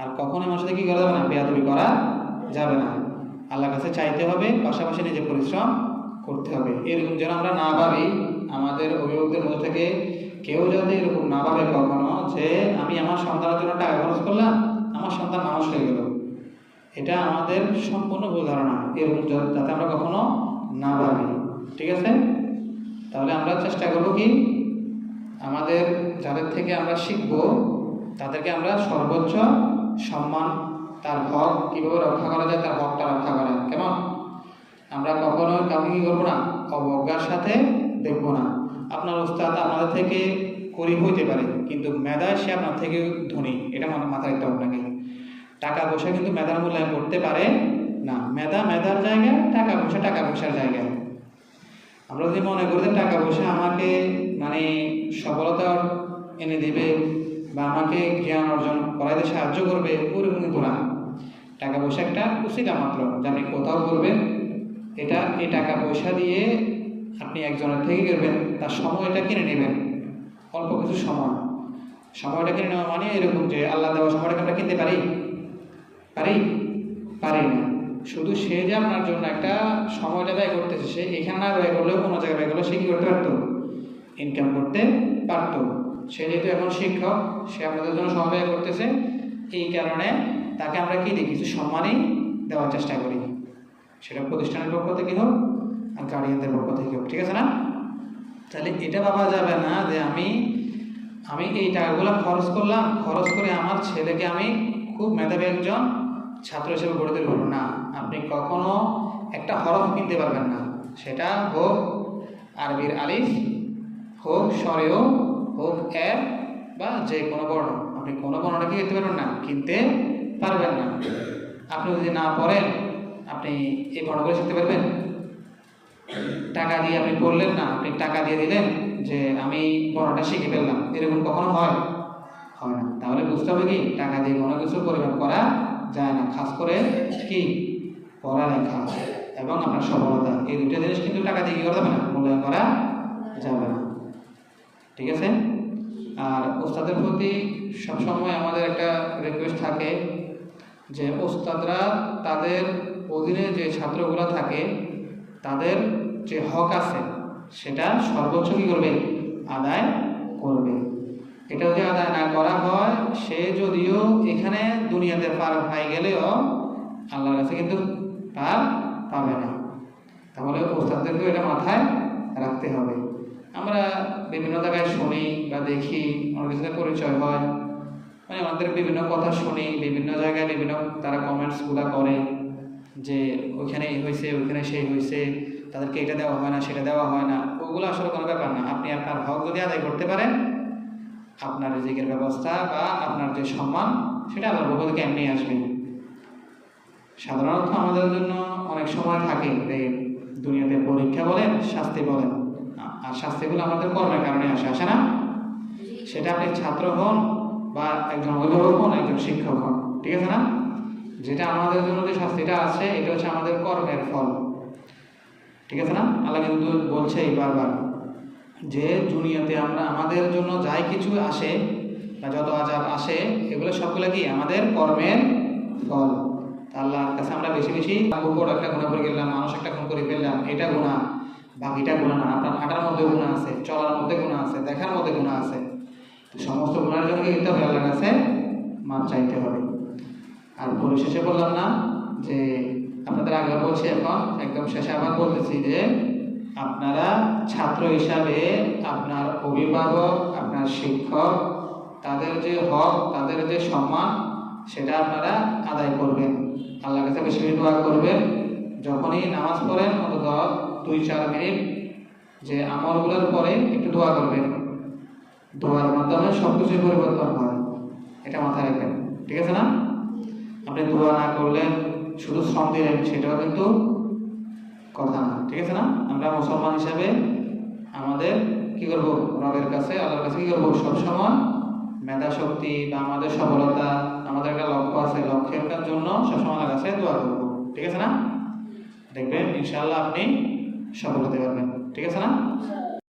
আর কখনো আমার সাথে কি করা যাবে না? বেয়াদবি করা যাবে না। আল্লাহর কাছে চাইতে হবে, পাশাপাশি নিজে পরিশ্রম করতে হবে। এরকম যেন আমরা না ভাবি, আমাদের অভিভাবকদের মধ্যে থেকে কেউ যদি এরকম না ভাবে কখনো যে আমি আমার সন্তানের জন্য টাকা খরচ করলাম, আমার সন্তান মানুষ হয়ে গেল। এটা আমাদের সম্পূর্ণ ভুল ধারণা। এরকম যাতে আমরা কখনো না ভাবি। ঠিক আছে? তাহলে আমরা চেষ্টা করব কি? আমাদের যাদের থেকে আমরা শিখব, তাদেরকে আমরা সর্বোচ্চ সম্মান, তার হক, কীভাবে রক্ষা করা যায়, তার হকটা রক্ষা করা যায় কেমন? আমরা কখনো কাউকে কী করব না? অবজ্ঞার সাথে দেখব না। আপনার উস্তাদ আপনাদের থেকে গরিব হইতে পারে, কিন্তু মেধায় সে আপনার থেকে ধনী। এটা মাথায় রাখতে আপনাকে। টাকা পয়সা কিন্তু মেধার মূল্যায়ন করতে পারে না। মেধা মেধার জায়গায়, টাকা পয়সা টাকা পয়সার জায়গায়। আমরা যদি মনে করি টাকা পয়সা আমাকে মানে সফলতা এনে দিবে বা আমাকে জ্ঞান অর্জন করাইতে সাহায্য করবে ওরকম কিন্তু না। টাকা পয়সা একটা উচিতা মাত্র, যে আপনি কোথাও করবেন, এটা, এই টাকা পয়সা দিয়ে আপনি একজনের থেকে করবেন তার সময়টা কিনে নেবেন। অল্প কিছু সময়। সময়টা কিনে নেওয়া মানে এরকম যে আল্লাহ দেওয়া সময়টাকে আমরা কিনতে পারি? পারি? পারি না। শুধু সে যে আপনার জন্য একটা সময়টা ব্যয় করতেছে, সে এখানে না ব্যয় করলেও কোনো জায়গায় ব্যয় করলেও সে কী করতে পারতো? ইনকাম করতে পারতো। সে যেহেতু এখন শিক্ষক, সে আপনাদের জন্য সময় ব্যয় করতেছে। এই কারণে তাকে আমরা কি দিই কিছু সম্মানই দেওয়ার চেষ্টা করি। সেটা প্রতিষ্ঠানের পক্ষ থেকে হোক আর গার্ডিয়ানদের পক্ষ থেকে হোক, ঠিক আছে না? তাহলে এটা ভাবা যাবে না যে আমি আমি এই টাকাগুলো খরচ করলাম, খরচ করে আমার ছেলেকে আমি খুব মেধাবী একজন ছাত্র হিসেবে গড়ে তুলব। না, আপনি কখনো একটা হরফ কিনতে পারবেন না। সেটা হোক আরবির আলিফ, হোক স্বরেও হোক এ বা যে কোনো বর্ণ। আপনি কোনো বর্ণটা কি করতে পারবেন না, কিনতে পারবেন না। আপনি যদি না পড়েন, আপনি এই বর্ণগুলো শিখতে পারবেন? টাকা দিয়ে আপনি পড়লেন না, আপনি টাকা দিয়ে দিলেন যে আমি পড়াটা শিখে ফেললাম। এরকম কখনো হয়? হয় না। তাহলে বুঝতে হবে কি, টাকা দিয়ে কোনো কিছু পরিমাপ করা যায় না। খাস করে কি? পড়ালেখা এবং আপনার সফলতা। এই দুটো জিনিস কিন্তু টাকা দিয়ে কি করা না? মূল্যায়ন করা যাবে না। ঠিক আছে? আর ওস্তাদের প্রতি সবসময় আমাদের একটা রিকোয়েস্ট থাকে যে ওস্তাদরা তাদের অধীনে যে ছাত্রগুলো থাকে, তাদের যে হক আছে সেটা সর্বোচ্চ কী করবে? আদায় করবে। এটা যদি আদায় না করা হয়, সে যদিও এখানে দুনিয়াতে পার হয়ে গেলেও আল্লাহর কাছে কিন্তু তার পাবে না। তাহলে ওস্তাদদেরকেও এটা মাথায় রাখতে হবে। আমরা বিভিন্ন জায়গায় শুনি বা দেখি অনেকের সাথে পরিচয় হয় মানে আমাদের বিভিন্ন কথা শুনি, বিভিন্ন জায়গায় বিভিন্ন তারা কমেন্টসগুলো করে যে ওইখানে এই হয়েছে ওইখানে সেই হয়েছে তাদেরকে এটা দেওয়া হয় না, সেটা দেওয়া হয় না। ওগুলো আসলে কোনো ব্যাপার না। আপনি আপনার হক যদি আদায় করতে পারেন, আপনার রিজিকের ব্যবস্থা বা আপনার যে সম্মান, সেটা আল্লাহর পক্ষ থেকে এমনি আসবে। সাধারণত আমাদের জন্য অনেক সময় থাকে দুনিয়াতে পরীক্ষা বলেন, শাস্তি বলেন। আর শাস্তিগুলো আমাদের কর্মের কারণে আসে আসে না? সেটা আপনি ছাত্র হন বা একজন অভিভাবক হন, একজন শিক্ষক হন, ঠিক আছে না? যেটা আমাদের জন্য যে শাস্তিটা আছে, এটা হচ্ছে আমাদের কর্মের ফল, ঠিক আছে না? আল্লাহ কিন্তু বলছেই বারবার যে দুনিয়াতে আমরা, আমাদের জন্য যাই কিছু আসে বা যত আজাব আসে, এগুলো সবগুলো কি আমাদের কর্মের ফল। আল্লাহর কাছে আমরা বেশি বেশি একটা গুণা করে গেলাম মানুষ একটা খুন করে ফেললাম এটা গুণা বাকিটা গুণা না, আপনার হাঁটার মধ্যে গুণা আছে, চলার মধ্যে গুণা আছে, দেখার মধ্যে গুণা আছে। সমস্ত গুণার জন্য কিন্তু আল্লাহর কাছে মাপ চাইতে হবে। আর পরিশেষে বললাম না যে, আপনাদের আগে বলছি এখন, একদম শেষে আবার বলতেছি যে, আপনারা ছাত্র হিসাবে আপনার অভিভাবক, আপনার শিক্ষক, তাদের যে হক, তাদের যে সম্মান, সেটা আপনারা আদায় করবেন। আল্লাহর কাছে বেশি দোয়া করবেন। যখনই নামাজ পড়েন, অন্তত দুই, চার মিনিট যে আমলগুলোর পরে একটু দোয়া করবেন। দোয়ার মাধ্যমে সব কিছুই পরিবর্তন হয়। এটা মাথায় রাখবেন। ঠিক আছে না? আপনি দোয়া না করলেন, শুধু শ্রম দিলেন, সেটাও কিন্তু কথা না। ঠিক আছে না? আমরা মুসলমান হিসাবে আমাদের কি করব? রবের কাছে, আল্লাহর কাছে কি করব? সবসময় মেধা শক্তি বা আমাদের সফলতা, আমাদের একটা লক্ষ্য আছে। লক্ষ্যের জন্য সবসময় কাছে দোয়া করব। ঠিক আছে না? দেখবেন ইনশাল্লাহ আপনি সফল হতে পারবেন। ঠিক আছে না?